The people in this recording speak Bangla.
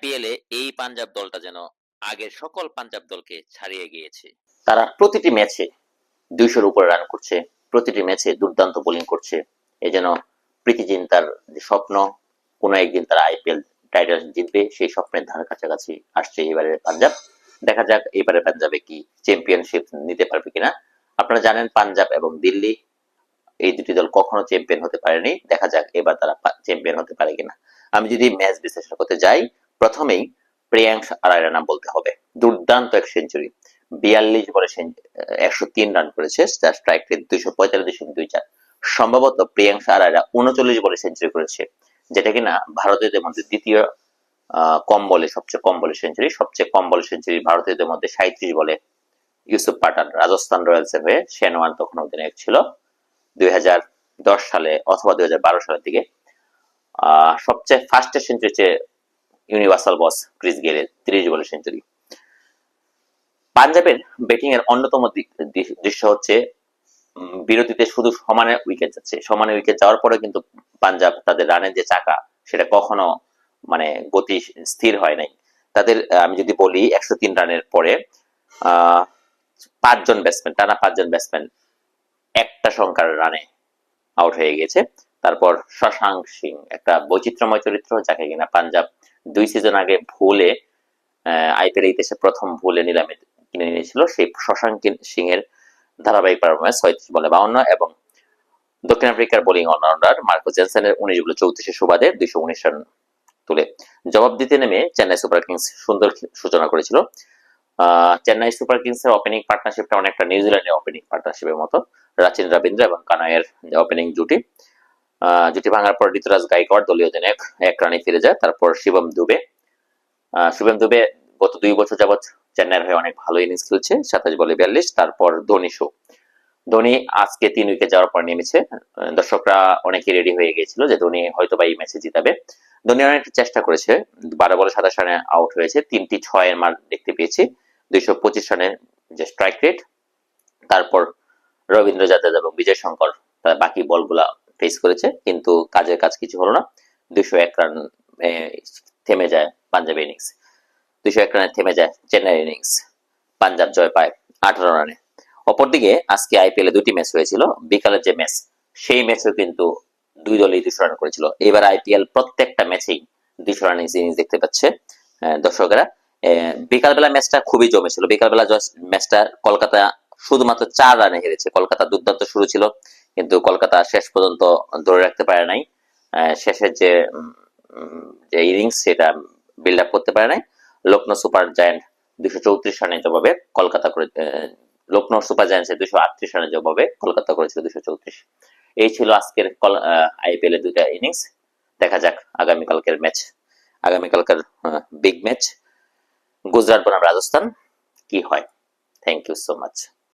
পিএলে এই পাঞ্জাব দলটা যেন আগের সকল পাঞ্জাব দলকে ছাড়িয়ে গিয়েছে। তারা প্রতিটি ম্যাচে দুইশোর উপরে রান করছে, প্রতিটি ম্যাচে দুর্দান্ত বোলিং করছে। এ যেন প্রীতি চিন্তার যে স্বপ্ন, কোনো একদিন তারা আইপিএল টাইটেল জিতবে, সেই স্বপ্নের ধার কাছাকাছি আসছে এবারে পাঞ্জাব। দেখা যাক এবারে পাঞ্জাবে কি চ্যাম্পিয়নশিপ নিতে পারবে কিনা। আপনারা জানেন পাঞ্জাব এবং দিল্লি, এই দুটি দল কখনো চ্যাম্পিয়ন হতে পারেনি। দেখা যাক এবার তারা চ্যাম্পিয়ন হতে পারে কিনা। আমি যদি ম্যাচ বিশ্লেষণ করতে যাই প্রথমেই প্রিয়াংশ আড়াইরা নাম বলতে হবে। দুর্দান্ত এক সেঞ্চুরি বিয়াল্লিশ বলে একশো তিন রান করেছে, তার স্ট্রাইক রেট দুইশো পঁয়তাল্লিশ দুই চার। সম্ভবত প্রিয়াংশ আড়াইরা উনচল্লিশ বলে সেঞ্চুরি করেছে, যেটা কিনা ভারতীয়দের মধ্যে দ্বিতীয় কম বলে, সবচেয়ে কম বলে সেঞ্চুরি সবচেয়ে কম বলে সেঞ্চুরি ভারতীয়দের মধ্যে সাঁত্রিশ বলে ইউসুফ পাঠান, রাজস্থান রয়্যালস এর হয়ে শেনওয়ান তখন অধিনায়ক ছিল। দুই হাজার দশ সালে অথবা দুই হাজার বারো সালের দিকে সবচেয়ে first century universal boss Chris গেলের তিরিশ বলে সেঞ্চুরি। পাঞ্জাবের ব্যাটিং এর অন্যতম দৃশ্য হচ্ছে বিরতিতে শুধু সমানে উইকেট যাচ্ছে। সমানে উইকেট যাওয়ার পরে কিন্তু পাঞ্জাব তাদের রানের যে চাকা, সেটা কখনো মানে গতি স্থির হয় নাই। তাদের আমি যদি বলি, একশো তিন রানের পরে পাঁচজন ব্যাটসম্যান, টানা পাঁচজন ব্যাটসম্যান একটা সংখ্যার রানে আউট হয়ে গেছে। তারপর শশাঙ্ক সিং, একটা বৈচিত্র্যময় চরিত্র, যাকে কিনা পাঞ্জাব দুই সিজন আগে ভুলে আইপিএল ইতিহাসে প্রথম ভুলে নিলামে কিনে নিয়েছিল সেই শশাঙ্ক সিং এর ধারাবাহিক পারফরমেন্স ছয়ত্রিশ বলে বাউন্ন এবং দক্ষিণ আফ্রিকার বোলিং অলরাউন্ডার মার্কো জেনসেনের উনিশ বলে চৌত্রিশে সুবাদে দুইশো উনিশ রান তুলে। জবাব দিতে নেমে চেন্নাই সুপার কিংস সুন্দর সূচনা করেছিল। চেন্নাই সুপার কিংস এর ওপেনিং পার্টনারশিপটা অনেকটা নিউজিল্যান্ডের ওপেনিং পার্টনারশিপের মতো। রাচিন রবীন্দ্র এবং কানায়ের ওপেনিং জুটি জুটি ভাঙার পর ঋতুরাজ গাইকোয়াড় দলীয় অধিনায়ক এক রানে ফিরে যায়। তারপর শিবম দুবে। শিবম দুবে গত দুই বছর যাবৎ চেন্নাইয়ের হয়ে অনেক ভালো ইনিংস খেলছে, সাতাশ বলে বিয়াল্লিশ। তারপর ধোনি শো। ধোনি আজকে তিন উইকেট যাওয়ার পর নেমেছে। দর্শকরা অনেকে রেডি হয়ে গিয়েছিল যে ধোনি হয়তো বা এই ম্যাচে জিতাবে। ধোনি অনেক চেষ্টা করেছে। বারো বলে সাতাশ রানে আউট হয়েছে। তিনটি ছয়ের মার দেখতে পেয়েছি। দুইশো পঁচিশ রানের যে স্ট্রাইক রেট তারপর রবীন্দ্র জাদেজা এবং বিজয় শঙ্কর তার বাকি বলগুলা ফেস করেছে, কিন্তু কাজের কাজ কিছু হলো না। দুইশো এক রান থেমে যায় পাঞ্জাব ইনিংস দুইশো এক রানে থেমে যায় চেন্নাই ইনিংস পাঞ্জাব জয় পায় আঠারো রানে। অপরদিকে আজকে আইপিএল এ দুটি ম্যাচ হয়েছিল, বিকালের যে ম্যাচ সেই ম্যাচেও কিন্তু দুই দলই দুশো রান করেছিল। এবার আইপিএল প্রত্যেকটা ম্যাচেই দুশো রান ইনিংস দেখতে পাচ্ছে দর্শকেরা। বিকালবেলা ম্যাচটা খুবই জমেছিল। বিকালবেলা ম্যাচটা কলকাতা শুধুমাত্র চার রানে হেরেছে। কলকাতা দুর্দান্ত শুরু ছিল। কিন্তু কলকাতা শেষ পর্যন্ত ধরে রাখতে পারে নাই। শেষের যে যে ইনিংস সেটা বিল্ড আপ করতে পারে নাই। লখনৌ সুপার জায়ান্ট দুশো চৌত্রিশ রানের জবাবে কলকাতা করে লখনৌ সুপার জায়ান্টসের দুশো আটত্রিশ রানের জবাবে কলকাতা করেছিল দুশো চৌত্রিশ। এই ছিল আজকের কল আইপিএল এর দুইটা ইনিংস দেখা যাক আগামীকালকের ম্যাচ আগামীকালকার বিগ ম্যাচ গুজরাট বনাম রাজস্থান। কি হয়? Thank you so much